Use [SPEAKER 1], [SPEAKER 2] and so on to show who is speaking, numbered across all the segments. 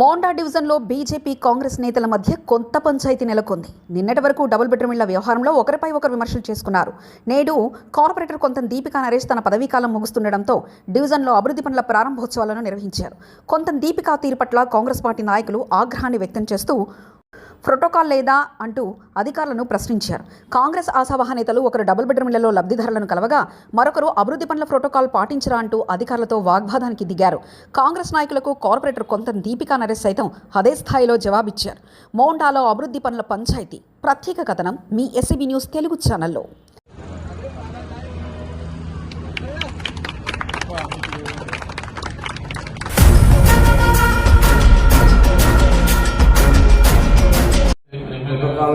[SPEAKER 1] మోండా డివిజన్లో బీజేపీ కాంగ్రెస్ నేతల మధ్య కొత్త పంచాయతీ నెలకొంది. నిన్నటి వరకు డబుల్ బెడ్రూమ్ ఇళ్ళ వ్యవహారంలో ఒకరిపై ఒకరు విమర్శలు చేసుకున్నారు. నేడు కార్పొరేటర్ కొంత దీపికా నరేష్ తన పదవీకాలం ముగుస్తుండటంతో డివిజన్లో అభివృద్ధి పనుల ప్రారంభోత్సవాలను నిర్వహించారు. కొంత దీపికా తీరు పట్ల కాంగ్రెస్ పార్టీ నాయకులు ఆగ్రహాన్ని వ్యక్తం చేస్తూ ప్రోటోకాల్ లేదా అంటూ అధికారులను ప్రశ్నించారు. కాంగ్రెస్ ఆశావహ నేతలు ఒకరు డబుల్ బెడ్రూమ్లలో లబ్ధిదారులను కలవగా మరొకరు అభివృద్ధి పనుల ప్రోటోకాల్ పాటించరా అంటూ అధికారులతో వాగ్వాదానికి దిగారు. కాంగ్రెస్ నాయకులకు కార్పొరేటర్ కొంత దీపికా నరేష్ సైతం అదే స్థాయిలో జవాబిచ్చారు. మోండాలో అభివృద్ధి పనుల పంచాయతీ ప్రత్యేక కథనం మీ ఎస్సీబీ న్యూస్ తెలుగు ఛానల్లో.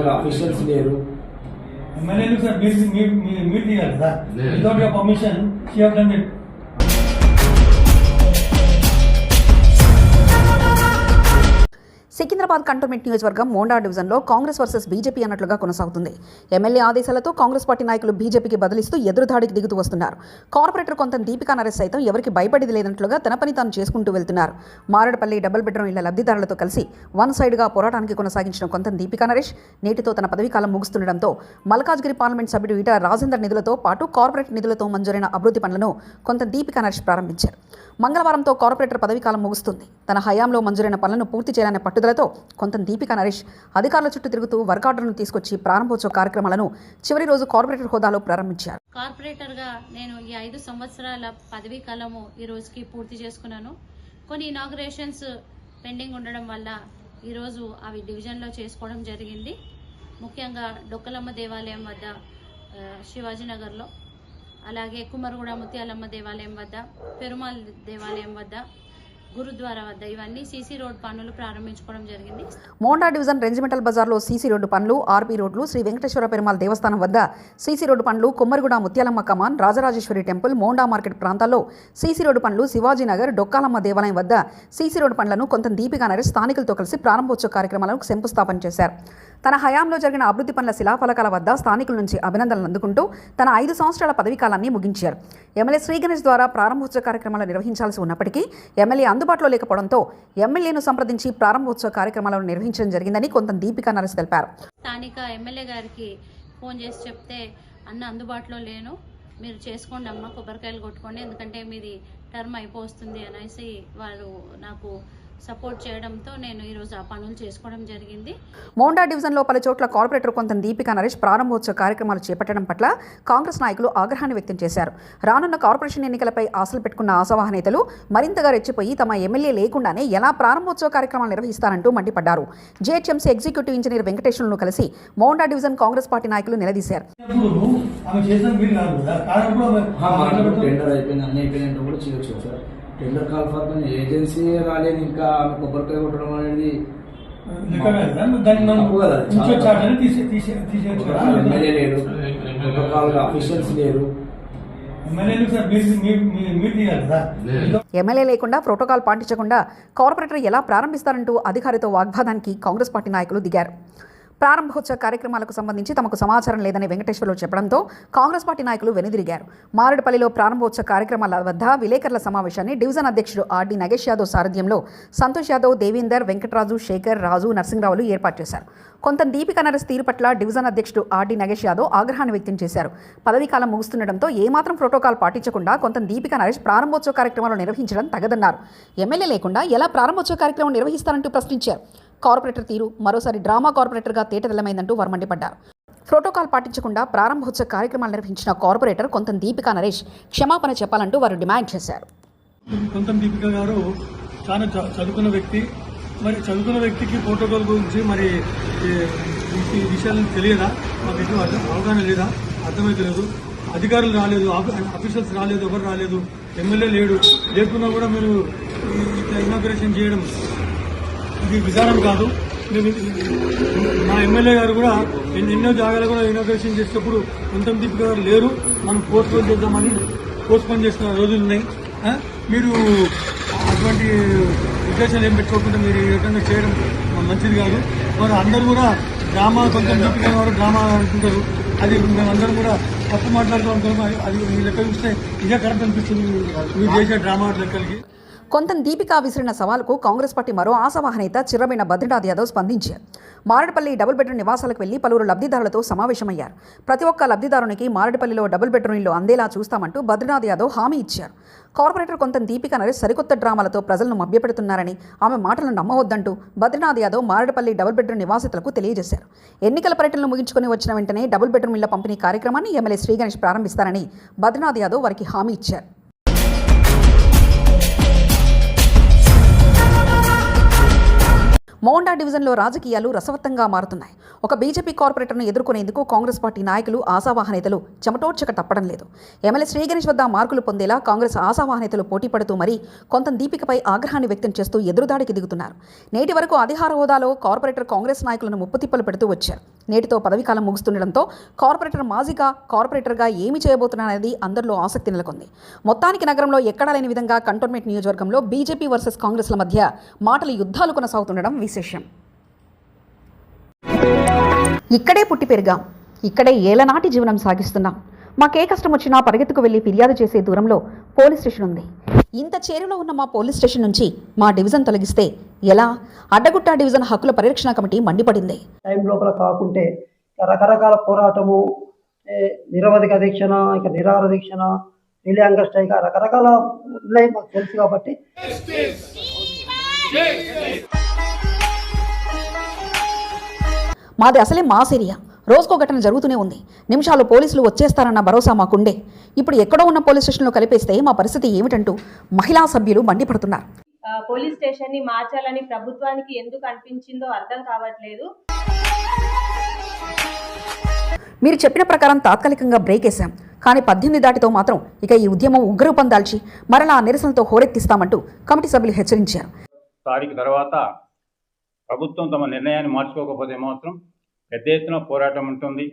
[SPEAKER 2] రకరకాలుగా అఫీషియల్స్ లేరు
[SPEAKER 3] ఎమ్మెల్యేలు సార్ మీరు మీరు మీరు- మీరు తీయాలి కదా
[SPEAKER 4] లేదు.
[SPEAKER 3] Without your permission she have done it
[SPEAKER 1] Secunderabad cantonment నియోజకవర్గం మోండా డివిజన్లో కాంగ్రెస్ వర్సెస్ బీజేపీ అన్నట్లుగా కొనసాగుతుంది. ఎమ్మెల్యే ఆదేశాలతో కాంగ్రెస్ పార్టీ నాయకులు బీజేపీకి బదిలిస్తూ ఎదురుదాడికి దిగుతూ వస్తున్నారు. కార్పొరేటర్ కొంత దీపికా నరేష్ సైతం ఎవరికి భయపడేది లేనట్లుగా తన పని తాను చేసుకుంటూ వెళ్తున్నారు. మారేడుపల్లి డబుల్ బెడ్రూమ్ ఇళ్ళ లబ్ధిదారులతో కలిసి వన్ సైడ్గా పోరాటానికి కొనసాగించిన కొంత దీపికా నరేష్ నేటితో తన పదవీకాలం ముగుస్తుండటంతో మల్కాజ్గిరి పార్లమెంట్ సభ్యుడు ఈటల రాజేందర్ నిధులతో పాటు కార్పొరేట్ నిధులతో మంజూరైన అభివృద్ధి పనులను కొంత దీపికా నరేష్ ప్రారంభించారు. మంగళవారంతో కార్పొరేటర్ పదవీకాలం ముగుస్తుంది. తన హయాంలో మంజూరైన పనులను పూర్తి చేయాలనే పట్టుదలతో కొంత దీపిక నరేష్ అధికారుల చుట్టూ తిరుగుతూ వర్క్ ఆర్డర్ను తీసుకొచ్చి ప్రారంభోత్సవ కార్యక్రమాలను చివరి రోజు కార్పొరేటర్ హోదాలో ప్రారంభించారు.
[SPEAKER 5] కార్పొరేటర్గా నేను ఈ ఐదు సంవత్సరాల పదవీ కాలము ఈ రోజుకి పూర్తి చేసుకున్నాను. కొన్ని ఇనాగ్రేషన్స్ పెండింగ్ ఉండడం వల్ల ఈరోజు అవి డివిజన్లో చేసుకోవడం జరిగింది. ముఖ్యంగా డొక్కలమ్మ దేవాలయం వద్ద శివాజీనగర్లో అలాగే కుమరగూడ ముత్యాలమ్మ దేవాలయం వద్ద పెరుమాల్ దేవాలయం వద్ద గురుద్వారా వద్ద ఇవన్నీ సీసీ రోడ్ పనులు ప్రారంభించుకోవడం జరిగింది.
[SPEAKER 1] మోండా డివిజన్ రెంజిమెంటల్ బజార్లో సీసీ రోడ్డు పనులు ఆర్బీ రోడ్లు శ్రీ వెంకటేశ్వర పెరుమాళ్ దేవస్థానం వద్ద సీసీ రోడ్డు పనులు కొమ్మరిగూడ ముత్యాలమ్మ కమాన్ రాజరాజేశ్వరి టెంపుల్ మోండా మార్కెట్ ప్రాంతాల్లో సీసీ రోడ్డు పనులు శివాజీనగర్ డొక్కాలమ్మ దేవాలయం వద్ద సీసీ రోడ్డు పనులను కొంత దీపికా నరేష్ స్థానికులతో కలిసి ప్రారంభోత్సవ కార్యక్రమాలకు శంకుస్థాపన చేశారు. తన హయాంలో జరిగిన అభివృద్ధి పనుల శిలాఫలకాల వద్ద స్థానికుల నుంచి అభినందనలు అందుకుంటూ తన ఐదు సంవత్సరాల పదవీకాలాన్ని ముగించారు. ఎమ్మెల్యే శ్రీ గణేష్ ద్వారా ప్రారంభోత్సవ కార్యక్రమాలు నిర్వహించాల్సి ఉన్నప్పటికీ ఎమ్మెల్యే అందుబాటులో లేకపోవడంతో ఎమ్మెల్యేను సంప్రదించి ప్రారంభోత్సవ కార్యక్రమాలను నిర్వహించడం జరిగిందని కొంత దీపికా నరసి తెలిపారు.
[SPEAKER 5] స్థానిక ఎమ్మెల్యే గారికి ఫోన్ చేసి చెప్తే అన్న అందుబాటులో లేను. మీరు చేసుకోండి అమ్మ కొబ్బరికాయలు కొట్టుకోండి. ఎందుకంటే మీది టర్మ్ అయిపోతుంది అనేసి వారు నాకు సపోర్ట్ చేయడంతో నేను ఈరోజు ఆ పనులు చేసుకోవడం జరిగింది.
[SPEAKER 1] మోండా డివిజన్లో పలు చోట్ల కార్పొరేటర్ కొంత దీపికా నరేష్ ప్రారంభోత్సవ కార్యక్రమాలు చేపట్టడం పట్ల కాంగ్రెస్ నాయకులు ఆగ్రహాన్ని వ్యక్తం చేశారు. రానున్న కార్పొరేషన్ ఎన్నికలపై ఆశలు పెట్టుకున్న ఆశావాహ నేతలు మరింతగా రెచ్చిపోయి తమ ఎమ్మెల్యే లేకుండానే ఎలా ప్రారంభోత్సవ కార్యక్రమాలు నిర్వహిస్తారంటూ మండిపడ్డారు. జేహెచ్ఎంసీ ఎగ్జిక్యూటివ్ ఇంజనీర్ వెంకటేశ్వరులను కలిసి మోండా డివిజన్ కాంగ్రెస్ పార్టీ నాయకులు నిలదీశారు.
[SPEAKER 2] కూడా చేయొచ్చు sir. Tender call for agency రాలేదు ఇంకా ఆమె కొబ్బరికాయ కొట్టడం అనేది అఫీషియల్స్ లేరు.
[SPEAKER 1] ఎమ్మెల్యే లేకుండా ప్రోటోకాల్ పాటించకుండా కార్పొరేటర్ ఎలా ప్రారంభిస్తారంటూ అధికారితో వాగ్వాదానికి కాంగ్రెస్ పార్టీ నాయకులు దిగారు. ప్రారంభోత్సవ కార్యక్రమాలకు సంబంధించి తమకు సమాచారం లేదని వెంకటేశ్వర్లు చెప్పడంతో కాంగ్రెస్ పార్టీ నాయకులు వెనుదిరిగారు. మారేడుపల్లిలో ప్రారంభోత్సవ కార్యక్రమాల వద్ద విలేకరుల సమావేశాన్ని డివిజన్ అధ్యక్షుడు ఆర్డి నగేష్ యాదవ్ సారథ్యంలో సంతోష్ యాదవ్ దేవీందర్ వెంకటరాజు శేఖర్ రాజు నరసింహరావులు ఏర్పాటు చేశారు. కొంత దీపిక నరస్ తీరు పట్ల డివిజన్ అధ్యక్షుడు ఆర్డి నగేష్ యాదవ్ ఆగ్రహాన్ని వ్యక్తం చేశారు. పదవీకాలం ముగుస్తుండటంతో ఏమాత్రం ప్రోటోకాల్ పాటించకుండా కొంత దీపిక నరేష్ ప్రారంభోత్సవ కార్యక్రమాలు నిర్వహించడం తగదన్నారు. ఎమ్మెల్యే లేకుండా ఎలా ప్రారంభోత్సవ కార్యక్రమం నిర్వహిస్తారంటూ ప్రశ్నించారు. కార్పొరేటర్ తీరు మరోసారి డ్రామా కార్పొరేటర్గా తేటతెల్లమైందంటూ వారు మండిపడ్డారు. ప్రోటోకాల్ పాటించకుండా ప్రారంభోత్సవ కార్యక్రమాలు నిర్వహించిన కార్పొరేటర్ కొంత దీపికా నరేష్ క్షమాపణ చెప్పాలంటూ వారు డిమాండ్ చేశారు.
[SPEAKER 3] కొంత దీపిక గారు చాలా చ- చదువుకున్న వ్యక్తి. మరి చదువుకున్న వ్యక్తికి ప్రోటోకాల్ గురించి మరి ఈ విషయాలు తెలియదా? మాకు ఎటు అర్థం అవగాహన లేదా? అర్థమైతలేదు అధికారులు రాలేదు ఆఫీసర్స్ రాలేదు ఎవరు రాలేదు ఎమ్మెల్యే లేడు. లేకున్నా కూడా మీరు ఇనాగ్రేషన్ చేయడం ఇది విధానం కాదు. నేను మా ఎమ్మెల్యే గారు కూడా నేను ఎన్నో జాగాలు కూడా ఇనాగ్రేషన్ చేసేటప్పుడు కొంత దీపిక గారు లేరు. మనం పోస్ట్ పోన్ చేద్దామని పోస్ట్ పోన్ చేసిన రోజులు ఉన్నాయి. మీరు అటువంటి ఉద్దేశాలు ఏం పెట్టుకోకుండా మీరు ఈ రకంగా చేయడం మంచిది కాదు. మరి అందరూ కూడా డ్రామా కొంత దీపిక వారు డ్రామా అనుకుంటారు. అది మేమందరం కూడా తప్పు మాట్లాడుతూ అనుకున్నాం అది మీ లెక్క చూస్తే ఇదే కరెక్ట్ అనిపిస్తుంది. మీరు చేసే డ్రామా లెక్కలకి.
[SPEAKER 1] కొంత దీపికా విసిరిన సవాలుకు కాంగ్రెస్ పార్టీ మరో ఆశావాహ నేత చిర్రబైన బద్రీనాథ్ యాదవ్ స్పందించారు. మారేడుపల్లి డబుల్ బెడ్రూమ్ నివాసాలకు వెళ్ళి పలువురు లబ్ధిదారులతో సమావేశమయ్యారు. ప్రతి ఒక్క లబ్ధిదారునికి మారేడుపల్లిలో డబుల్ బెడ్రూమ్ ఇల్లు అందేలా చూస్తామంటూ బద్రీనాథ్ యాదవ్ హామీ ఇచ్చారు. కార్పొరేటర్ కొంత దీపిక నరేష్ సరికొత్త డ్రామాలతో ప్రజలను మభ్యపెడుతున్నారని ఆమె మాటలను నమ్మవద్దంటూ బద్రీనాథ్ యాదవ్ మారడపల్లి డబుల్ బెడ్రూమ్ నివాసితులకు తెలియజేశారు. ఎన్నికల పర్యటనలు ముగించుకొని వచ్చిన వెంటనే డబుల్ బెడ్రూమ్ ఇళ్ళ పంపిణీ కార్యక్రమాన్ని ఎమ్మెల్యే శ్రీగణేష్ ప్రారంభిస్తారని బద్రీనాథ్ యాదవ్ వారికి హామీ ఇచ్చారు. మోండా డివిజన్లో రాజకీయాలు రసవత్తంగా మారుతున్నాయి. ఒక బీజేపీ కార్పొరేటర్ను ఎదుర్కొనేందుకు కాంగ్రెస్ పార్టీ నాయకులు ఆశావాహనేతలు చెమటోడ్చక తప్పడం లేదు. ఎమ్మెల్యే శ్రీగణేష్ వద్ద మార్కులు పొందేలా కాంగ్రెస్ ఆశావాహనేతలు పోటీ పడుతూ మరీ కొంత దీపికపై ఆగ్రహాన్ని వ్యక్తం చేస్తూ ఎదురుదాడికి దిగుతున్నారు. నేటి వరకు అధికార హోదాలో కార్పొరేటర్ కాంగ్రెస్ నాయకులను ముప్పుతిప్పలు పెడుతూ వచ్చారు. నేటితో పదవీకాలం ముగుస్తుండటంతో కార్పొరేటర్ మాజీగా కార్పొరేటర్గా ఏమి చేయబోతున్నారనేది అందరిలో ఆసక్తి నెలకొంది. మొత్తానికి నగరంలో ఎక్కడా లేని విధంగా కంటోన్మెంట్ నియోజకవర్గంలో బీజేపీ వర్సెస్ కాంగ్రెస్ల మధ్య మాటల యుద్ధాలు కొనసాగుతుండడం విశేషం. ఇక్కడే పుట్టి పెరిగాం. ఇక్కడే ఏలనాటి జీవనం సాగిస్తున్నాం. మాకే కష్టం వచ్చినా పరిగెత్తుకు వెళ్ళి ఫిర్యాదు చేసే దూరంలో పోలీస్ స్టేషన్ ఉంది. ఇంత చేరులో ఉన్న మా పోలీస్ స్టేషన్ నుంచి మా డివిజన్ తొలగిస్తే ఎలా? అడ్డగుట్ట డివిజన్ హక్కుల పరిరక్షణ కమిటీ మండిపడింది.
[SPEAKER 4] టైం లోపల కాకుంటే రకరకాల పోరాటము నిరవధిక దీక్షణ ఇక నిరాహార దీక్షణ రిలే స్ట్రైక్ రకరకాల ఉన్నాయి మాకు తెలుసు కాబట్టి.
[SPEAKER 1] మాది అసలే మాస్ ఏరియా. రోజుకో ఘటన జరుగుతూనే ఉంది. నిమిషాలు పోలీసులు వచ్చేస్తారన్న భరోసా మాకుండే. ఇప్పుడు ఎక్కడో ఉన్న పోలీస్ స్టేషన్లో కలిపేస్తే మా పరిస్థితి ఏమిటంటూ మహిళా సభ్యులు మండిపడుతున్నారు.
[SPEAKER 6] పోలీస్ స్టేషన్ని మార్చాలని ప్రభుత్వానికి ఎందుకు అనిపించిందో అర్థం కావట్లేదు.
[SPEAKER 1] మీరు చెప్పిన ప్రకారం తాత్కాలికంగా బ్రేక్ వేశాం. కానీ పద్దెనిమిది దాటితో మాత్రం ఇక ఈ ఉద్యమం ఉగ్రరూపం దాల్చి మరలా నిరసనతో హోరెత్తిస్తామంటూ కమిటీ సభ్యులు హెచ్చరించారు.
[SPEAKER 7] తారీఖు తర్వాత ప్రభుత్వం తమ నిర్ణయాన్ని మార్చుకోకపోతే మాత్రం పెద్ద ఎత్తున పోరాటం ఉంటుంది.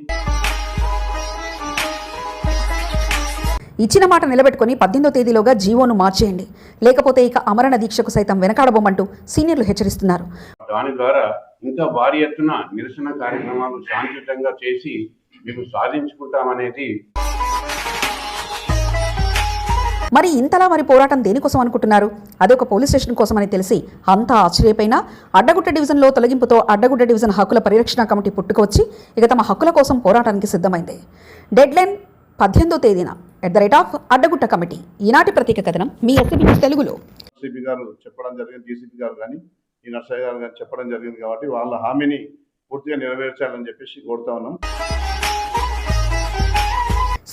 [SPEAKER 1] ఇచ్చిన మాట నిలబెట్టుకుని పద్దెనిమిదో తేదీలోగా జీవోను మార్చేయండి. లేకపోతే ఇక అమరణ దీక్షకు సైతం వెనకాడబోమంటూ సీనియర్లు హెచ్చరిస్తున్నారు.
[SPEAKER 8] దాని ద్వారా ఇంకా భారీ ఎత్తున నిరసన కార్యక్రమాలు శాంతియుతంగా చేసి మేము సాధించుకుంటామనేది
[SPEAKER 1] మరి ఇంతలా వారి పోరాటం దేనికోసం అనుకుంటున్నారు? అదొక పోలీస్ స్టేషన్ కోసమని తెలిసి అంతా ఆశ్చర్యపోయినా అడ్డగుట్ట డివిజన్లో తొలగింపుతో అడ్డగుట్ట డివిజన్ హక్కుల పరిరక్షణ కమిటీ పుట్టుకొచ్చి ఇక తమ హక్కుల కోసం పోరాటానికి సిద్ధమైంది. డెడ్లైన్ పద్దెనిమిదో తేదీన. At the rate of Addagutta committee. ఈనాటి ప్రత్యేక కథనం మీ ఎస్సీ తెలుగులో.
[SPEAKER 8] గారు చెప్పడం జరిగింది డీసీపీ గారు కానీ ఈ నర్సయ్య గారు కానీ చెప్పడం జరిగింది కాబట్టి వాళ్ళ హామీని పూర్తిగా నెరవేర్చాలని చెప్పేసి కోరుతా ఉన్నాం.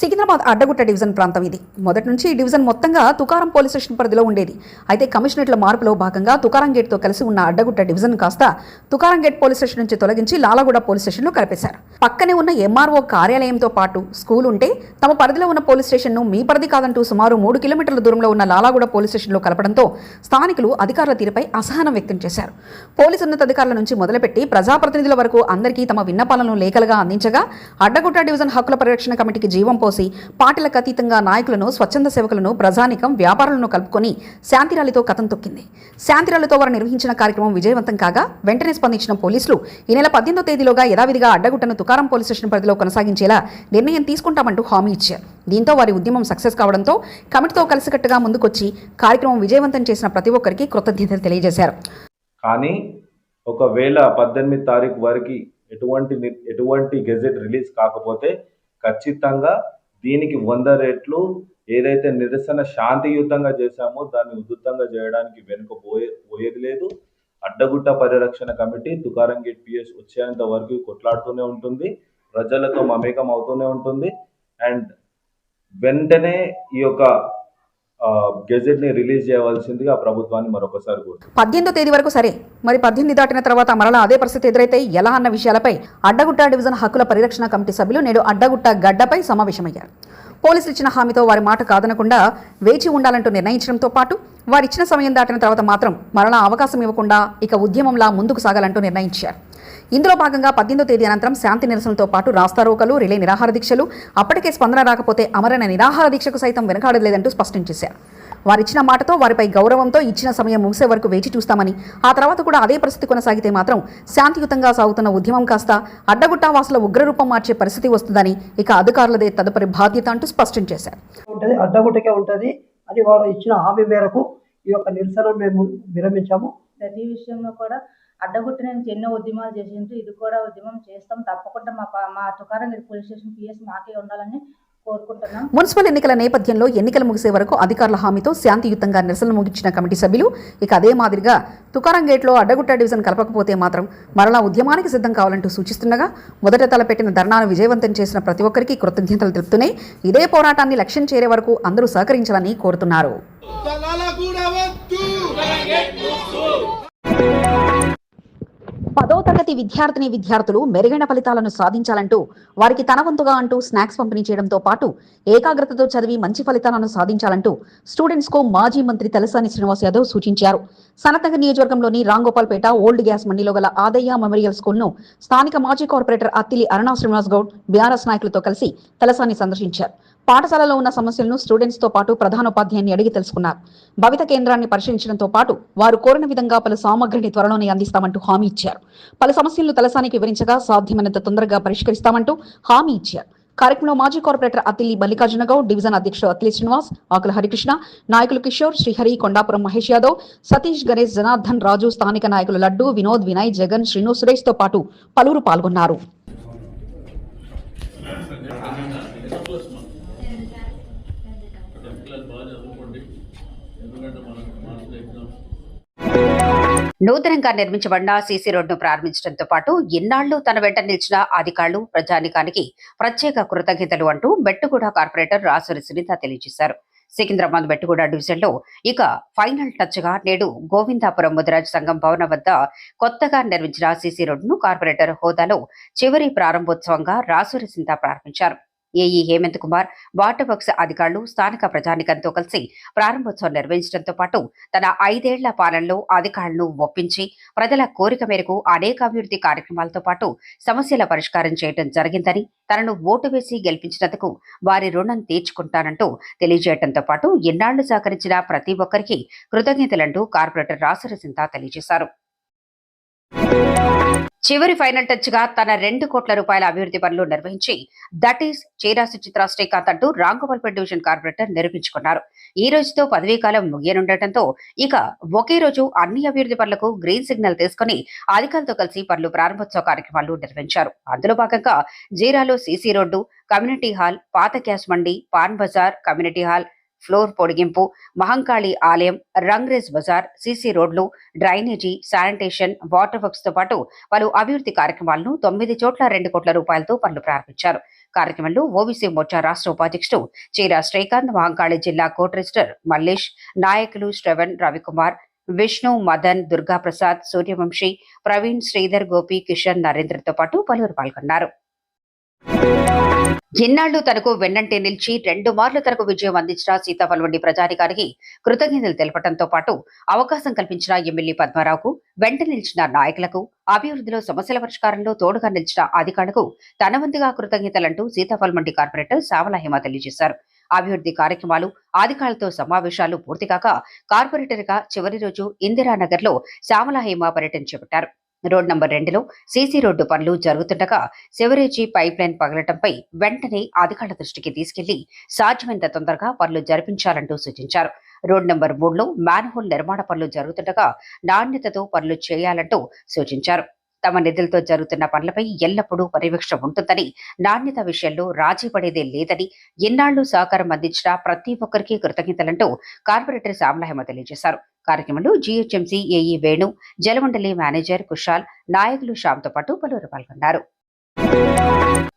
[SPEAKER 1] సికింద్రాబాద్ అడ్డగుట్ట డివిజన్ ప్రాంతం ఇది. మొదటి నుంచి ఈ డివిజన్ మొత్తంగా తుకారం పోలీస్ స్టేషన్ పరిధిలో ఉండేది. అయితే కమిషనరేట్ల మార్పులో భాగంగా తుకారం గేట్తో కలిసి ఉన్న అడ్డగుట్ట డివిజన్ కాస్త తుకారం గేట్ పోలీస్ స్టేషన్ నుంచి తొలగించి లాలగూడ పోలీస్ స్టేషన్లో కలిపేశారు. పక్కనే ఉన్న ఎంఆర్ఓ కార్యాలయంతో పాటు స్కూల్ ఉంటే తమ పరిధిలో ఉన్న పోలీస్ స్టేషన్ను మీ పరిధి కాదంటూ సుమారు మూడు కిలోమీటర్ల దూరంలో ఉన్న లాలాగూడ పోలీస్ స్టేషన్లో కలపడంతో స్థానికులు అధికారుల తీరుపై అసహనం వ్యక్తం చేశారు. పోలీసు ఉన్నతాధికారుల నుంచి మొదలుపెట్టి ప్రజాప్రతినిధుల వరకు అందరికీ తమ విన్నపాలను లేఖలుగా అందించగా అడ్డగుట్ట డివిజన్ హక్కుల పరిరక్షణ కమిటీకి జీవం పోసి పార్టీలకు అతీతంగా నాయకులను స్వచ్ఛంద సేవకులను ప్రజానికం వ్యాపారులను కలుపుకొని శాంతిరాలితో కథం తొక్కింది. శాంతిరాలితో వారు నిర్వహించిన కార్యక్రమం విజయవంతం కాగా వెంటనే స్పందించిన పోలీసులు ఈ నెల పద్దెనిమిదో తేదీలోగా యథావిధిగా అడ్డగుట్టను తుకారం పోలీస్ స్టేషన్ పరిధిలో కొనసాగించేలా నిర్ణయం తీసుకుంటామంటూ హామీ ఇచ్చారు. దీంతో వారి ఉద్యమం సక్సెస్ కావడంతో కమిటీతో కలిసికట్టుగా ముందుకొచ్చి కార్యక్రమం విజయవంతం చేసిన ప్రతి ఒక్కరికి కృతజ్ఞతలు తెలియజేశారు.
[SPEAKER 9] కానీ ఒకవేళ పద్దెనిమిది తారీఖు వరకు ఎటువంటి ఎటువంటి గెజెట్ రిలీజ్ కాకపోతే ఖచ్చితంగా దీనికి వంద రెట్లు ఏదైతే నిరసన శాంతియుతంగా చేశామో దాన్ని ఉధృతంగా చేయడానికి వెనుక పోయే పోయేది లేదు. అడ్డగుట్ట పరిరక్షణ కమిటీ తుకారం గేట్ పిఎస్ వచ్చేంత వరకు కొట్లాడుతూనే ఉంటుంది. ప్రజలతో మమేకం అవుతూనే ఉంటుంది. అండ్ వెంటనే ఈ యొక్క గెజెట్ని రిలీజ్ చేయవలసిందిగా ప్రభుత్వాన్ని మరొకసారి
[SPEAKER 1] పద్దెనిమిదో తేదీ వరకు సరే మరి పద్దెనిమిది దాటిన తర్వాత మరలా అదే పరిస్థితి ఎదురైతే ఎలా అన్న విషయాలపై అడ్డగుట్ట డివిజన్ హక్కుల పరిరక్షణ కమిటీ సభ్యులు నేడు అడ్డగుట్ట గడ్డపై సమావేశమయ్యారు. పోలీసులు ఇచ్చిన హామీతో వారి మాట కాదనకుండా వేచి ఉండాలంటూ నిర్ణయించడంతో పాటు వారిచ్చిన సమయం దాటిన తర్వాత మాత్రం మరలా అవకాశం ఇవ్వకుండా ఇక ఉద్యమంలా ముందుకు సాగాలంటూ నిర్ణయించారు. ఇందులో భాగంగా పద్దెనిమిదో తేదీ అనంతరం శాంతి నిరసనలతో పాటు రాస్తారోకలు రిలే నిరాహార దీక్షలు అప్పటికే స్పందన రాకపోతే అమరణ నిరాహార దీక్షకు సైతం వెనకాడలేదంటూ స్పష్టం చేశారు. వారిచ్చిన మాటతో వారిపై గౌరవంతో ఇచ్చిన సమయం ముగిసే వరకు వేచి చూస్తామని ఆ తర్వాత కూడా అదే పరిస్థితి కొనసాగితే మాత్రం శాంతియుతంగా సాగుతున్న ఉద్యమం కాస్త అడ్డగుట్టా వాసుల ఉగ్రరూపం మార్చే పరిస్థితి వస్తుందని ఇక అధికారులదే తదుపరి బాధ్యత అంటూ స్పష్టం చేశారు.
[SPEAKER 4] ఉంటుంది అడ్డగుట్టకే ఉంటుంది. అని వారు ఇచ్చిన హామీ మేరకు ఈ యొక్క నిరసన మేము విరమించాము.
[SPEAKER 10] ప్రతి విషయంలో కూడా అడ్డగొట్టిన ఎన్నో ఉద్యమాలు చేసిండ్రు. ఇది కూడా ఉద్యమం చేస్తాం. తప్పకుండా మా మా తుకారంగిరి పోలీస్ స్టేషన్ పిఎస్ మాకే ఉండాలని కోరుకుంటున్నాం.
[SPEAKER 11] మున్సిపల్ ఎన్నికల నేపథ్యంలో ఎన్నికలు ముగిసే వరకు అధికారుల హామీతో శాంతియుతంగా నిరసనలు ముగించిన కమిటీ సభ్యులు ఇక అదే మాదిరిగా తుకారం గేట్లో అడ్డగుట్ట డివిజన్ కలపకపోతే మాత్రం మరలా ఉద్యమానికి సిద్ధం కావాలంటూ సూచిస్తుండగా మొదట తలపెట్టిన ధర్నాను విజయవంతం చేసిన ప్రతి ఒక్కరికి కృతజ్ఞతలు తెలుపుతూనే ఇదే పోరాటాన్ని లక్ష్యం చేరే వరకు అందరూ సహకరించాలని కోరుతున్నారు. పదో తరగతి విద్యార్థిని విద్యార్థులు మెరుగైన ఫలితాలను సాధించాలంటూ వారికి తన వంతుగా అంటూ స్నాక్స్ పంపిణీ చేయడంతో పాటు ఏకాగ్రతతో చదివి మంచి ఫలితాలను సాధించాలంటూ స్టూడెంట్స్కు మాజీ మంత్రి తలసాని శ్రీనివాస్ యాదవ్ సూచించారు. సనత్నగర్ నియోజకవర్గంలోని రాంగోపాల్పేట ఓల్డ్ గ్యాస్ మండిలో గల ఆదయ్య మెమోరియల్ స్కూల్ను స్థానిక మాజీ కార్పొరేటర్ అత్తిలి అరుణా శ్రీనివాస్ గౌడ్ బీఆర్ఎస్ నాయకులతో కలిసి తలసాని సందర్శించారు. పాఠశాలలో ఉన్న సమస్యలను స్టూడెంట్స్తో పాటు ప్రధానోపాధ్యాయుని అడిగి తెలుసుకున్నారు. భవిత కేంద్రాన్ని పరిశీలించడంతో పాటు వారు కోరిన విధంగా పలు సామగ్రిని త్వరలోనే అందిస్తామంటూ హామీ ఇచ్చారు. పలు సమస్యలను తలసానికి వివరించగా సాధ్యమైనంత తొందరగా పరిష్కరిస్తామంటూ హామీ ఇచ్చారు. కార్యక్రమంలో మాజీ కార్పొరేటర్ అతిలి మల్లికార్జునగౌడ్ డివిజన్ అధ్యక్షుడు అతిలి శ్రీనివాస్ ఆకుల హరికృష్ణ నాయకులు కిషోర్ శ్రీహరి కొండాపురం మహేష్ యాదవ్ సతీష్ గణేష్ జనార్దన్ రాజు స్థానిక నాయకులు లడ్డు వినోద్ వినయ్ జగన్ శ్రీను సురేష్తో పాటు పలువురు పాల్గొన్నారు. నూతనంగా నిర్మించబడిన సీసీ రోడ్ను ప్రారంభించడంతో పాటు ఇన్నాళ్ళు తన వెంట నిలిచిన అధికారులు ప్రజానికానికి ప్రత్యేక కృతజ్ఞతలు అంటూ బెట్టుగూడ కార్పొరేటర్ రాసూరి సునీత తెలియజేశారు. సికింద్రాబాద్ బెట్టుగూడ డివిజన్లో ఇక ఫైనల్ టచ్గా నేడు గోవిందాపురం ముదిరాజ్ సంఘం భవనం వద్ద కొత్తగా నిర్మించిన సీసీ రోడ్డును కార్పొరేటర్ హోదాలో చివరి ప్రారంభోత్సవంగా రాసూరి సునీత ప్రారంభించారు. AE Hemant Kumar water works అధికారులు స్థానిక ప్రజానికంతో కలిసి ప్రారంభోత్సవం నిర్వహించడంతో పాటు తన ఐదేళ్ళ పాలనలో అధికారులను ఒప్పించి ప్రజల కోరిక మేరకు అనేక అభివృద్ధి కార్యక్రమాలతో పాటు సమస్యల పరిష్కారం చేయడం జరిగిందని తనను ఓటు వేసి గెలిపించినందుకు వారి రుణం తీర్చుకుంటానంటూ తెలియజేయడంతో పాటు ఎన్నాళ్ళు సహకరించిన ప్రతి ఒక్కరికి కృతజ్ఞతలంటూ కార్పొరేటర్ రాసరసింత తెలియజేశారు. చివరి ఫైనల్ టచ్గా తన రెండు కోట్ల రూపాయల అభివృద్ధి పనులు నిర్వహించి దట్ ఈస్ చీరాసు చిత్ర శ్రీకాంత్ అంటూ రాంగోపాల్పేట డివిజన్ కార్పొరేటర్ నిరూపించుకున్నారు. ఈ రోజుతో పదవీ కాలం ముగియనుండటంతో ఇక ఒకే రోజు అన్ని అభివృద్ధి పనులకు గ్రీన్ సిగ్నల్ తీసుకుని అధికారులతో కలిసి పనులు ప్రారంభోత్సవ కార్యక్రమాలు నిర్వహించారు. అందులో భాగంగా జీరాలో సీసీ రోడ్డు కమ్యూనిటీ హాల్ పాత gas Mandi Pan Bazar community hall floor పొడిగింపు మహంకాళి ఆలయం రంగ్రేజ్ బజార్ సీసీ రోడ్లు డ్రైనేజీ శానిటేషన్ వాటర్ వర్క్స్తో పాటు పలు అభివృద్ధి కార్యక్రమాలను తొమ్మిది చోట్ల రెండు కోట్ల రూపాయలతో పనులు ప్రారంభించారు. కార్యక్రమంలో ఓబీసీ మోర్చా రాష్ట్ర ఉపాధ్యక్షుడు చీరా శ్రీకాంత్ మహంకాళి జిల్లా కోర్ట్ రిజిస్టర్ మల్లేష్ నాయకులు శ్రవణ్ రవికుమార్ విష్ణు మదన్ దుర్గాప్రసాద్ సూర్యవంశీ ప్రవీణ్ శ్రీధర్ గోపి కిషన్ నరేంద్రతో పాటు పలువురు పాల్గొన్నారు. ఎన్నాళ్ళు తనకు వెన్నంటే నిలిచి రెండు మార్లు తనకు విజయం అందించిన సీతాఫలవండి వంటి ప్రజానికానికి కృతజ్ఞతలు తెలపడంతో పాటు అవకాశం కల్పించిన ఎమ్మెల్యే పద్మారావుకు వెంట నిలిచిన నాయకులకు అభివృద్ధిలో సమస్యల పరిష్కారంలో తోడుగా నిలిచిన అధికారులకు తన వంతుగా కృతజ్ఞతలంటూ సీతాఫలమండి కార్పొరేటర్ సావల హేమ తెలియజేశారు. అభివృద్ధి కార్యక్రమాలు అధికారులతో సమావేశాలు పూర్తికాక కార్పొరేటర్గా చివరి రోజు ఇందిరానగర్లో శ్యామల హేమ పర్యటన చేపట్టారు. రోడ్ నంబర్ రెండులో సీసీ రోడ్డు పనులు జరుగుతుండగా సెవరేజీ పైప్ లైన్ పగలటంపై వెంటనే అధికారుల దృష్టికి తీసుకెళ్ళి సాధ్యమైనంత తొందరగా పనులు జరిపించాలంటూ సూచించారు. రోడ్ నంబర్ మూడులో మ్యాన్హోల్ నిర్మాణ పనులు జరుగుతుండగా నాణ్యతతో పనులు చేయాలంటూ సూచించారు. తమ నిధులతో జరుగుతున్న పనులపై ఎల్లప్పుడూ పర్యవేక్షణ ఉంటుందని నాణ్యత విషయంలో రాజీ పడేదే లేదని ఎన్నాళ్ళు సహకారం అందించిన ప్రతి ఒక్కరికి కృతజ్ఞతలంటూ కార్పొరేటర్ శ్యామలహేమ తెలియజేశారు. కార్యక్రమంలో GHMC AE Venu Jalamandali manager Kushal నాయకులు శ్యామ్తో పాటు పలువురు పాల్గొన్నారు.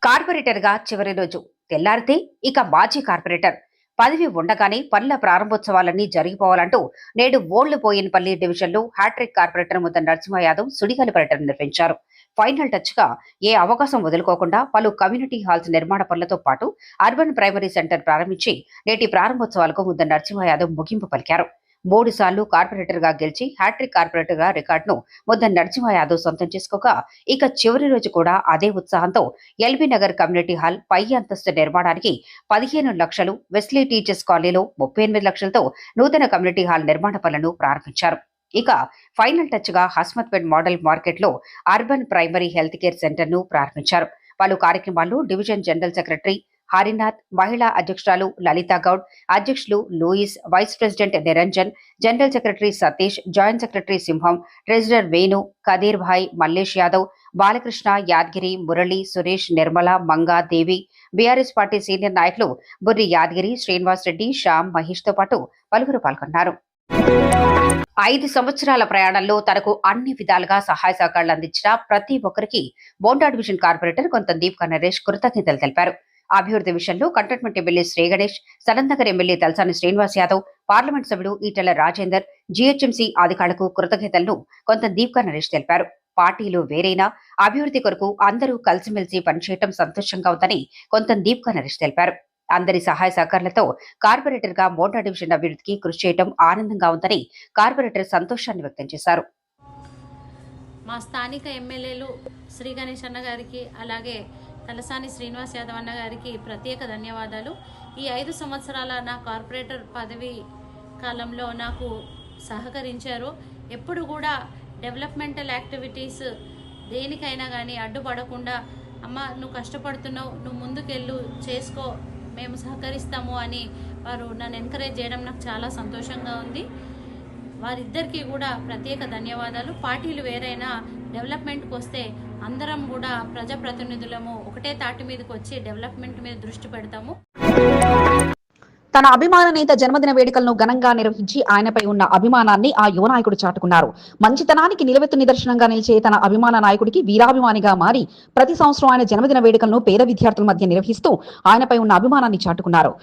[SPEAKER 11] కార్పొరేటర్గా చివరి రోజు తెల్లారితే ఇక మాజీ కార్పొరేటర్. పదవి ఉండగానే పనుల ప్రారంభోత్సవాలన్నీ జరిగిపోవాలంటూ నేడు ఓల్డ్ పోయినపల్లి డివిజన్లో హ్యాట్రిక్ కార్పొరేటర్ ముద్ద నరసింహ యాదవ్ సుడిగాలి పర్యటన నిర్వహించారు. ఫైనల్ టచ్గా ఏ అవకాశం వదులుకోకుండా పలు కమ్యూనిటీ హాల్స్ నిర్మాణ పనులతో పాటు అర్బన్ ప్రైమరీ సెంటర్ ప్రారంభించి నేటి ప్రారంభోత్సవాలకు ముద్ద నరసింహ యాదవ్ ముగింపు పలికారు. మూడు సార్లు కార్పొరేటర్గా గెలిచి హ్యాట్రిక్ కార్పొరేటర్గా రికార్డును ముద్ద నరసింహ యాదవ్ సొంతం చేసుకోగా ఇక చివరి రోజు కూడా అదే ఉత్సాహంతో ఎల్బీ నగర్ కమ్యూనిటీ హాల్ పై అంతస్తు నిర్మాణానికి పదిహేను లక్షలు వెస్లీ టీచర్స్ కాలనీలో ముప్పై ఎనిమిది లక్షలతో నూతన కమ్యూనిటీ హాల్ నిర్మాణ పనులను ప్రారంభించారు. ఇక ఫైనల్ టచ్గా హస్మత్పేట్ మోడల్ మార్కెట్లో అర్బన్ ప్రైమరీ హెల్త్ కేర్ సెంటర్ను ప్రారంభించారు. పలు కార్యక్రమాల్లో డివిజన్ జనరల్ సెక్రటరీ హరినాథ్ మహిళా అధ్యక్షురాలు లలితా గౌడ్ అధ్యక్షులు Louis vice president Niranjan general secretary Satish joint secretary Simham treasurer Venu Kadir Bhai Mallesh Yadav Balakrishna Yadgiri Murali Suresh Nirmala Manga Devi BRS party senior నాయకులు బుర్రి యాదగిరి శ్రీనివాస్ రెడ్డి శ్యామ్ మహేష్తో పాటు పలువురు పాల్గొన్నారు. ఐదు సంవత్సరాల ప్రయాణంలో తనకు అన్ని విధాలుగా సహాయ సహకారాలు అందించిన ప్రతి ఒక్కరికి బోండా డివిజన్ కార్పొరేటర్ కొంత దీప్కా నరేష్ కృతజ్ఞతలు తెలిపారు. అభివృద్ధి విషయంలో కంటోన్మెంట్ ఎమ్మెల్యే శ్రీ గణేష్ సనందగర్ ఎమ్మెల్యే తలసాని శ్రీనివాస్ యాదవ్ పార్లమెంట్ సభ్యుడు ఈటెల రాజేందర్ జీహెచ్ఎంసీ అధికారులకు కృతజ్ఞతలను కొంత దీప్కా నరేష్ తెలిపారు. పార్టీలు వేరైనా అభివృద్ధి కొరకు అందరూ కలిసిమెలిసి పనిచేయటం సంతోషంగా ఉందని కొంత దీప్కా నరేష్ తెలిపారు. అందరి సహాయ సహకారాలతో కార్పొరేటర్గా మోటార్ డివిజన్ అభివృద్ధికి కృషి చేయడం ఆనందంగా ఉందని కార్పొరేటర్ సంతోషాన్ని వ్యక్తం చేశారు.
[SPEAKER 5] మా స్థానిక ఎమ్మెల్యేలు శ్రీ గణేష్ అన్న గారికి అలాగే తలసాని శ్రీనివాస్ యాదవ్ అన్న గారికి ప్రత్యేక ధన్యవాదాలు. ఈ ఐదు సంవత్సరాల నా కార్పొరేటర్ పదవి కాలంలో నాకు సహకరించారు. ఎప్పుడు కూడా డెవలప్మెంటల్ యాక్టివిటీస్ దేనికైనా కానీ అడ్డుపడకుండా అమ్మ నువ్వు కష్టపడుతున్నావు నువ్వు ముందుకెళ్ళు చేసుకో మేము సహకరిస్తాము అని వారు నన్ను ఎంకరేజ్ చేయడం నాకు చాలా సంతోషంగా ఉంది. వారిద్దరికీ కూడా ప్రత్యేక ధన్యవాదాలు. పార్టీలు వేరైనా డెవలప్మెంట్కి వస్తే అందరం కూడా ప్రజాప్రతినిధులము ఒకటే తాటి మీదకి వచ్చి డెవలప్మెంట్ మీద దృష్టి పెడతాము.
[SPEAKER 1] తన అభిమాన నేత జన్మదిన వేడుకలను ఘనంగా నిర్వహించి ఆయనపై ఉన్న అభిమానాన్ని ఆ యువ నాయకుడు చాటుకున్నారు. మంచితనానికి నిలవెత్తు నిదర్శనంగా నిలిచే తన అభిమాన నాయకుడికి వీరాభిమానిగా మారి ప్రతి సంవత్సరం ఆయన జన్మదిన వేడుకలను పేద విద్యార్థుల మధ్య నిర్వహిస్తూ ఆయనపై ఉన్న అభిమానాన్ని చాటుకున్నారు.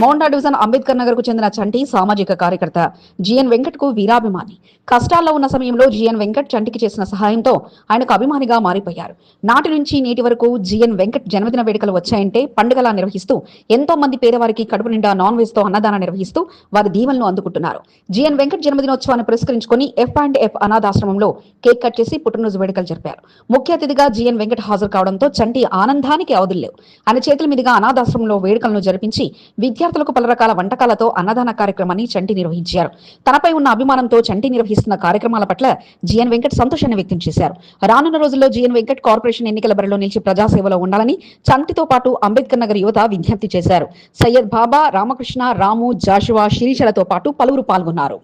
[SPEAKER 1] మోండా డివిజన్ అంబేద్కర్ నగర్కు చెందిన చంటి సామాజిక కార్యకర్త జిఎన్ వెంకట్కు వీరాభిమాని. కష్టాల్లో ఉన్న సమయంలో జిఎన్ వెంకట్ చంటికి చేసిన సహాయంతో ఆయనకు అభిమానిగా మారిపోయారు. నాటి నుంచి నేటి వరకు జిఎన్ వెంకట్ జన్మదిన వేడుకలు వచ్చాయంటే పండుగలా నిర్వహిస్తూ ఎంతో మంది పేదవారికి కడుపు నిండా నాన్ వెజ్తో అన్నదానం నిర్వహిస్తూ వారి దీవెనలు అందుకుంటున్నారు. జిఎన్ వెంకట్ జన్మదినోత్సవాన్ని పురస్కరించుకుని ఎఫ్ అండ్ ఎఫ్ అనాథాశ్రమంలో కేక్ కట్ చేసి పుట్టినరోజు వేడుకలు జరిపారు. ముఖ్య అతిథిగా జిఎన్ వెంకట్ హాజరు కావడంతో చంటి ఆనందానికి అవధులు లేవు. ఆయన చేతుల మీదుగా అనాథాశ్రమంలో వేడుకలను జరిపించి విద్య విద్యార్థులకు పలు రకాల వంటకాలతో అన్నదాన కార్యక్రమాన్ని చంటి నిర్వహించారు. తనపై ఉన్న అభిమానంతో చంటి నిర్వహిస్తున్న కార్యక్రమాల పట్ల జిఎన్ వెంకట్ సంతోషాన్ని వ్యక్తం చేశారు. రానున్న రోజుల్లో జిఎన్ వెంకట్ కార్పొరేషన్ ఎన్నికల బరిలో నిలిచి ప్రజాసేవలో ఉండాలని చంటితో పాటు అంబేద్కర్ నగర్ యువత విజ్ఞప్తి చేశారు. సయ్యద్ బాబా రామకృష్ణ రాము జాషువా శిరీషలతో పాటు పలువురు పాల్గొన్నారు.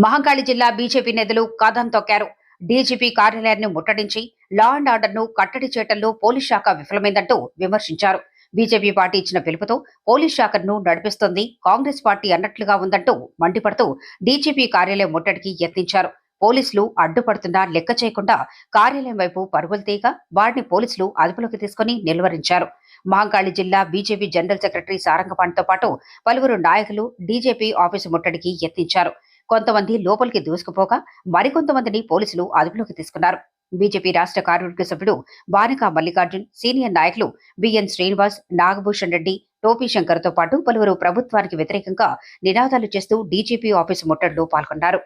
[SPEAKER 11] మహంకాళి జిల్లా బీజేపీ నేతలు కథం తొక్కారు. డీజీపీ కార్యాలయాన్ని ముట్టడించి లా అండ్ ఆర్డర్ను కట్టడి చేయడంలో పోలీస్ శాఖ విఫలమైందంటూ విమర్శించారు. బీజేపీ పార్టీ ఇచ్చిన పిలుపుతో పోలీస్ శాఖను నడిపిస్తోంది. కాంగ్రెస్ పార్టీ అన్నట్లుగా ఉందంటూ మండిపడుతూ డీజీపీ కార్యాలయం ముట్టడికి యత్నించారు. పోలీసులు అడ్డుపడుతున్నా లెక్క చేయకుండా కార్యాలయం వైపు పరుగులు తీయగా వారిని పోలీసులు అదుపులోకి తీసుకుని నిలువరించారు. మహంకాళి జిల్లా బీజేపీ జనరల్ సెక్రటరీ సారంగపాణితో పాటు పలువురు నాయకులు డీజేపీ ఆఫీసు ముట్టడికి యత్నించారు. కొంతమంది లోపలికి దూసుకుపోగా మరికొంతమందిని పోలీసులు అదుపులోకి తీసుకున్నారు. బీజేపీ రాష్ట్ర కార్యవర్గ సభ్యుడు బానికా మల్లికార్జున్ సీనియర్ నాయకులు బిఎన్ శ్రీనివాస్ నాగభూషణ్ రెడ్డి టోపీ శంకర్తో పాటు పలువురు ప్రభుత్వానికి వ్యతిరేకంగా నినాదాలు చేస్తూ డీజీపీ ఆఫీసు ముట్టడిలో పాల్గొన్నారు.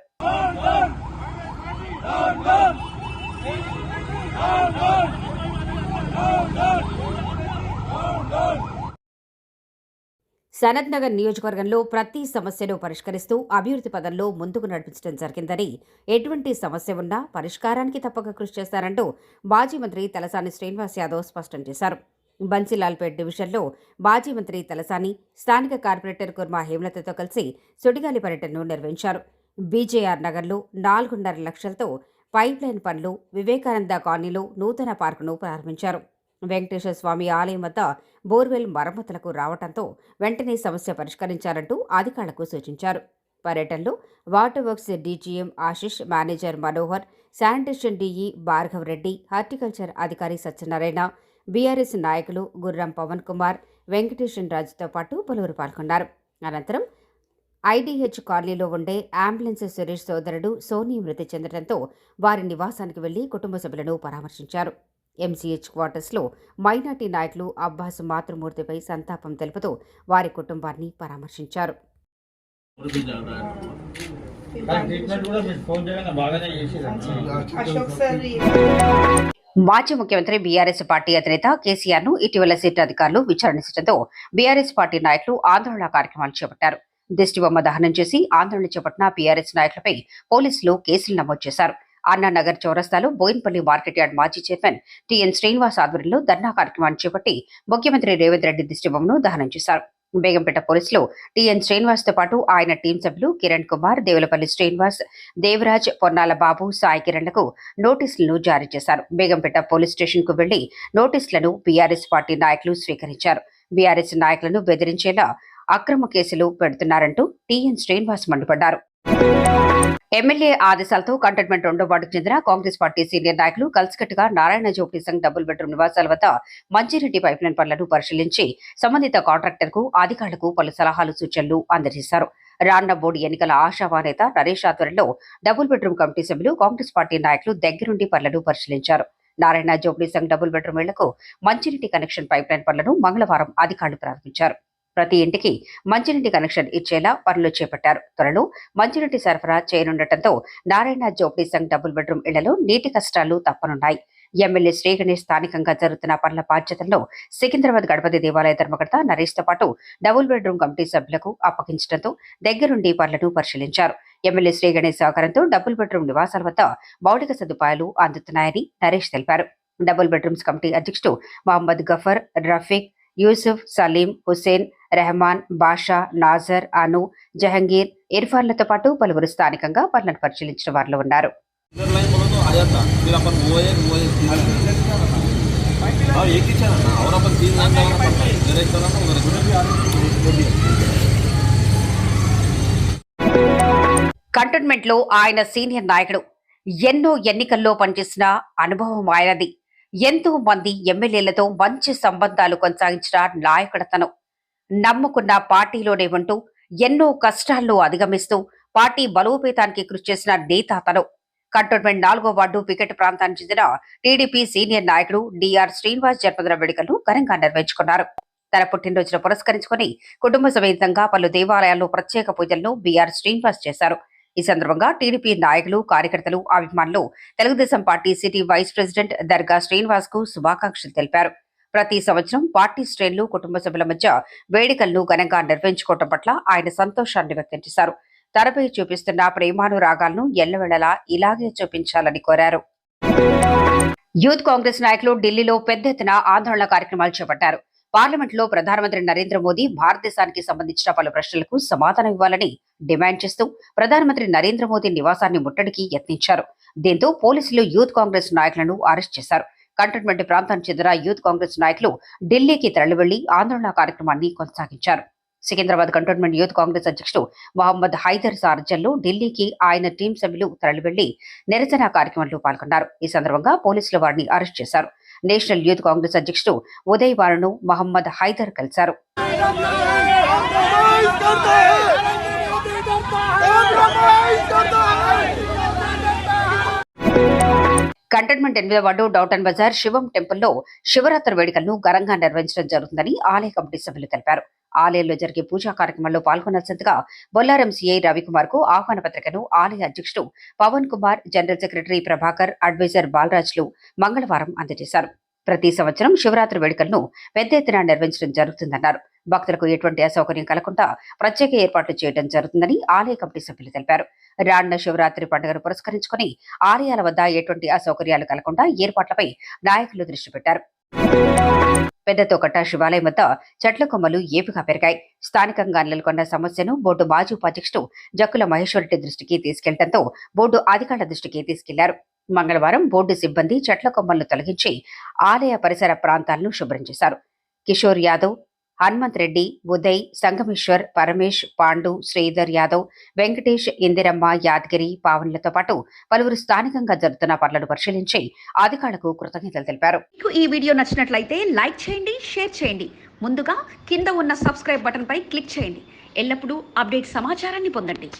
[SPEAKER 11] సనత్ నగర్ నియోజకవర్గంలో ప్రతి సమస్యను పరిష్కరిస్తూ అభివృద్ధి పదంలో ముందుకు నడిపించడం జరిగిందని ఎటువంటి సమస్య ఉన్నా పరిష్కారానికి తప్పక కృషి చేస్తారంటూ మాజీ మంత్రి తలసాని శ్రీనివాస్ యాదవ్ స్పష్టం చేశారు. బన్సీలాల్పేట్ డివిజన్లో మాజీ మంత్రి తలసాని స్థానిక కార్పొరేటర్ కుర్మా హేమలతతో కలిసి సుడిగాలి పర్యటనను నిర్వహించారు. బీజేఆర్ నగర్లో నాలుగున్నర లక్షలతో పైప్లైన్ పనులు వివేకానంద కాలనీలో నూతన పార్కును ప్రారంభించారు. వెంకటేశ్వర స్వామి ఆలయం వద్ద బోర్వెల్ మరమ్మతులకు రావడంతో వెంటనే సమస్య పరిష్కరించాలంటూ అధికారులకు సూచించారు. పర్యటనలో water works DGM Ashish manager Manohar sanitation DE Bhargav Reddy horticulture అధికారి సత్యనారాయణ బీఆర్ఎస్ నాయకులు గుర్రం పవన్ కుమార్ వెంకటేశ్వర రాజుతో పాటు పలువురు పాల్గొన్నారు. అనంతరం ఐడీహెచ్ కాలనీలో ఉండే అంబులెన్స్ సురేష్ సోదరుడు సోనీ మృతి చెందడంతో వారి నివాసానికి వెళ్ళి కుటుంబ సభ్యులను పరామర్శించారు. ఎంసీహెచ్ క్వార్టర్స్లో మైనార్టీ నాయకులు అబ్బాస్ మాతృమూర్తిపై సంతాపం తెలుపుతూ వారి కుటుంబాన్ని పరామర్శించారు. మాజీ ముఖ్యమంత్రి బీఆర్ఎస్ పార్టీ అధినేత కేసీఆర్ను ఇటీవల సిట్ అధికారులు విచారణించడంతో బీఆర్ఎస్ పార్టీ నాయకులు ఆందోళన కార్యక్రమాలు చేపట్టారు. దిష్టిబొమ్మ దహనం చేసి ఆందోళన చేపట్టిన బీఆర్ఎస్ నాయకులపై పోలీసులు కేసులు నమోదు చేశారు. అన్నానగర్ చౌరస్తాలో బోయిన్పల్లి మార్కెట్ యార్డ్ మాజీ చైర్మన్ టిఎన్ శ్రీనివాస్ ఆధ్వర్యంలో ధర్నా కార్యక్రమాన్ని చేపట్టి ముఖ్యమంత్రి రేవంత్ రెడ్డి దిష్టిబొమ్మను దహనం చేశారు. బేగంపేట పోలీసులు టిఎన్ శ్రీనివాస్తో పాటు ఆయన టీం సభ్యులు కిరణ్ కుమార్ దేవులపల్లి శ్రీనివాస్ దేవరాజ్ పొన్నాల బాబు సాయి కిరణ్లకు నోటీసులను జారీ చేశారు. బేగంపేట పోలీస్ స్టేషన్కు వెళ్ళి నోటీసులను బీఆర్ఎస్ పార్టీ నాయకులు స్వీకరించారు. బీఆర్ఎస్ నాయకులను బెదిరించేలా అక్రమ కేసులు పెడుతున్నారంటూ టిఎన్ శ్రీనివాస్ మండిపడ్డారు. ఎమ్మెల్యే ఆదేశాలతో కంటైన్మెంట్ రెండో వార్డుకు చెందిన కాంగ్రెస్ పార్టీ సీనియర్ నాయకులు కలిసికట్టుగా నారాయణ జోపి సంఘ్ డబుల్ బెడ్రూమ్ నివాసాల వద్ద మంచిరెడ్డి పైప్లైన్ పనులను పరిశీలించి సంబంధిత కాంట్రాక్టర్కు అధికారులకు పలు సలహాలు సూచనలు అందజేశారు. రాన్న బోర్డు ఎన్నికల ఆశావా నేత నరేష్ ఆధ్వర్యంలో డబుల్ బెడ్రూమ్ కమిటీ సభ్యులు కాంగ్రెస్ పార్టీ నాయకులు దగ్గరుండి పనులను పరిశీలించారు. నారాయణ జోబ్లీ సంఘ్ డబుల్ బెడ్రూమ్ ఇళ్ళకు మంచినీటి కనెక్షన్ పైప్లైన్ పనులను మంగళవారం అధికారులు ప్రారంభించారు. ప్రతి ఇంటికి మంచినీటి కనెక్షన్ ఇచ్చేలా పనులు చేపట్టారు. త్వరలో మంచినీటి సరఫరా చేయనుండటంతో నారాయణ జోబ్లీ సంఘ్ డబుల్ బెడ్రూమ్ ఇళ్ళలో నీటి కష్టాలు తప్పనున్నాయి. ఎమ్మెల్యే శ్రీ గణేష్ స్థానికంగా జరుగుతున్న పనుల బాధ్యతలను సికింద్రాబాద్ గణపతి దేవాలయ ధర్మకర్త నరేష్తో పాటు డబుల్ బెడ్రూమ్ కమిటీ సభ్యులకు అప్పగించడంతో దగ్గరుండి పనులను పరిశీలించారు. ఎమ్మెల్యే శ్రీ గణేష్ సహకారంతో డబుల్ బెడ్రూమ్ నివాసాల వద్ద మౌలిక సదుపాయాలు అందుతున్నాయని నరేష్ తెలిపారు. డబుల్ బెడ్రూమ్స్ కమిటీ అధ్యక్షుడు మహమ్మద్ గఫర్ రఫీక్ యూసుఫ్ సలీం హుసేన్ రెహమాన్ బాషా నాజర్ అను జహంగీర్ ఇర్ఫాన్లతో పాటు పలువురు స్థానికంగా పనులను పరిశీలించిన వారిలో ఉన్నారు. కంటోన్మెంట్లో ఆయన సీనియర్ నాయకుడు. ఎన్నో ఎన్నికల్లో పనిచేసిన అనుభవం ఆయనది. ఎంతో మంది ఎమ్మెల్యేలతో మంచి సంబంధాలు కొనసాగించిన నాయకుడతను. నమ్ముకున్న పార్టీలోనే ఉంటూ ఎన్నో కష్టాల్లో అధిగమిస్తూ పార్టీ బలోపేతానికి కృషి చేసిన నేత అతను కంటోన్మెంట్ నాలుగో వార్డు వికెట్ ప్రాంతానికి చెందిన టీడీపీ సీనియర్ నాయకుడు డిఆర్ శ్రీనివాస్ జన్మదిన వేడుకలను ఘనంగా నిర్వహించుకున్నారు. తన పుట్టినరోజును పురస్కరించుకుని కుటుంబ సమేతంగా పలు దేవాలయాల్లో ప్రత్యేక పూజలను బీఆర్ శ్రీనివాస్ చేశారు. ఈ సందర్భంగా టీడీపీ నాయకులు కార్యకర్తలు అభిమానులు Telugu Desam party city vice president Darga శ్రీనివాస్కు శుభాకాంక్షలు తెలిపారు. ప్రతి సంవత్సరం పార్టీ శ్రేణులు కుటుంబ సభ్యుల మధ్య వేడుకలను ఘనంగా నిర్వహించుకోవటం పట్ల ఆయన సంతోషాన్ని వ్యక్తం చేశారు. తనపై చూపిస్తున్న ప్రేమానురాగాలను ఎల్లవేళలా ఇలాగే చూపించాలని కోరారు. యూత్ కాంగ్రెస్ నాయకులు ఢిల్లీలో పెద్ద ఎత్తున ఆందోళన కార్యక్రమాలు చేపట్టారు. పార్లమెంట్లో ప్రధానమంత్రి నరేంద్ర మోదీ భారతదేశానికి సంబంధించిన పలు ప్రశ్నలకు సమాధానం ఇవ్వాలని డిమాండ్ చేస్తూ ప్రధానమంత్రి నరేంద్ర మోదీ నివాసాన్ని ముట్టడికి యత్నించారు. దీంతో పోలీసులు యూత్ కాంగ్రెస్ నాయకులను అరెస్ట్ చేశారు. కంటోన్మెంట్ ప్రాంతానికి చెందిన యూత్ కాంగ్రెస్ నాయకులు ఢిల్లీకి తరలివెళ్ళి ఆందోళన కార్యక్రమాన్ని కొనసాగించారు. సికింద్రాబాద్ కంటోన్మెంట్ యూత్ కాంగ్రెస్ అధ్యక్షుడు మహమ్మద్ హైదర్ సార్జల్లో ఢిల్లీకి ఆయన టీం సభ్యులు తరలివెళ్ళి నిరసన కార్యక్రమంలో పాల్గొన్నారు. ఈ సందర్భంగా పోలీసులు వారిని అరెస్ట్ చేశారు. నేషనల్ యూత్ కాంగ్రెస్ అధ్యక్షుడు ఉదయ్ వారును మహమ్మద్ హైదర్ కలిశారు. కంటెన్మెంట్ ఎనిమిదవ వార్డు డౌటన్ బజార్ శివం టెంపుల్లో శివరాత్రి వేడుకలను ఘనంగా నిర్వహించడం జరుగుతుందని ఆలయ కమిటీ సభ్యులు తెలిపారు. ఆలయంలో జరిగే పూజా కార్యక్రమంలో పాల్గొనాల్సిందిగా బొల్లారం సిఐ రవికుమార్కు ఆహ్వాన పత్రికను ఆలయ అధ్యక్షుడు Pavan Kumar general secretary Prabhakar adviser Balarajulu మంగళవారం అందజేశారు. ప్రతి సంవత్సరం శివరాత్రి వేడుకలను పెద్ద ఎత్తున నిర్వహించడం జరుగుతుందన్నారు. భక్తులకు ఎటువంటి అసౌకర్యం కలగకుండా ప్రత్యేక ఏర్పాట్లు చేయడం జరుగుతుందని ఆలయ కమిటీ సభ్యులు తెలిపారు. రానున్న శివరాత్రి పండుగను పురస్కరించుకుని ఆలయాల వద్ద ఎటువంటి అసౌకర్యాలు కలగకుండా ఏర్పాట్లపై నాయకులు దృష్టి పెట్టారు. పెద్దతోకట్ట శివాలయం వద్ద చెట్ల కొమ్మలు ఏపుగా పెరిగాయి. స్థానికంగా నెలకొన్న సమస్యను బోర్డు మాజీ ఉపాధ్యక్షుడు జక్కుల మహేశ్వరరెడ్డి దృష్టికి తీసుకెళ్ళడంతో బోర్డు అధికారుల దృష్టికి తీసుకెళ్ళారు. మంగళవారం బోర్డు సిబ్బంది చెట్ల కొమ్మలను తొలగించి ఆలయ పరిసర ప్రాంతాలను శుభ్రం చేశారు. కిషోర్ యాదవ్ హనుమంత్ రెడ్డి ఉదయ్ సంగమేశ్వర్ పరమేష్ పాండు శ్రీధర్ యాదవ్ వెంకటేష్ ఇందిరమ్మ యాదగిరి పావన్లతో పాటు పలువురు స్థానికంగా జరుగుతున్న పనులను పరిశీలించి అధికారులకు కృతజ్ఞతలు తెలిపారు.
[SPEAKER 1] మీకు ఈ వీడియో నచ్చినట్లయితే లైక్ చేయండి షేర్ చేయండి. ముందుగా కింద ఉన్న సబ్స్క్రైబ్ బటన్పై క్లిక్ చేయండి. ఎల్లప్పుడూ అప్డేట్ సమాచారాన్ని పొందండి.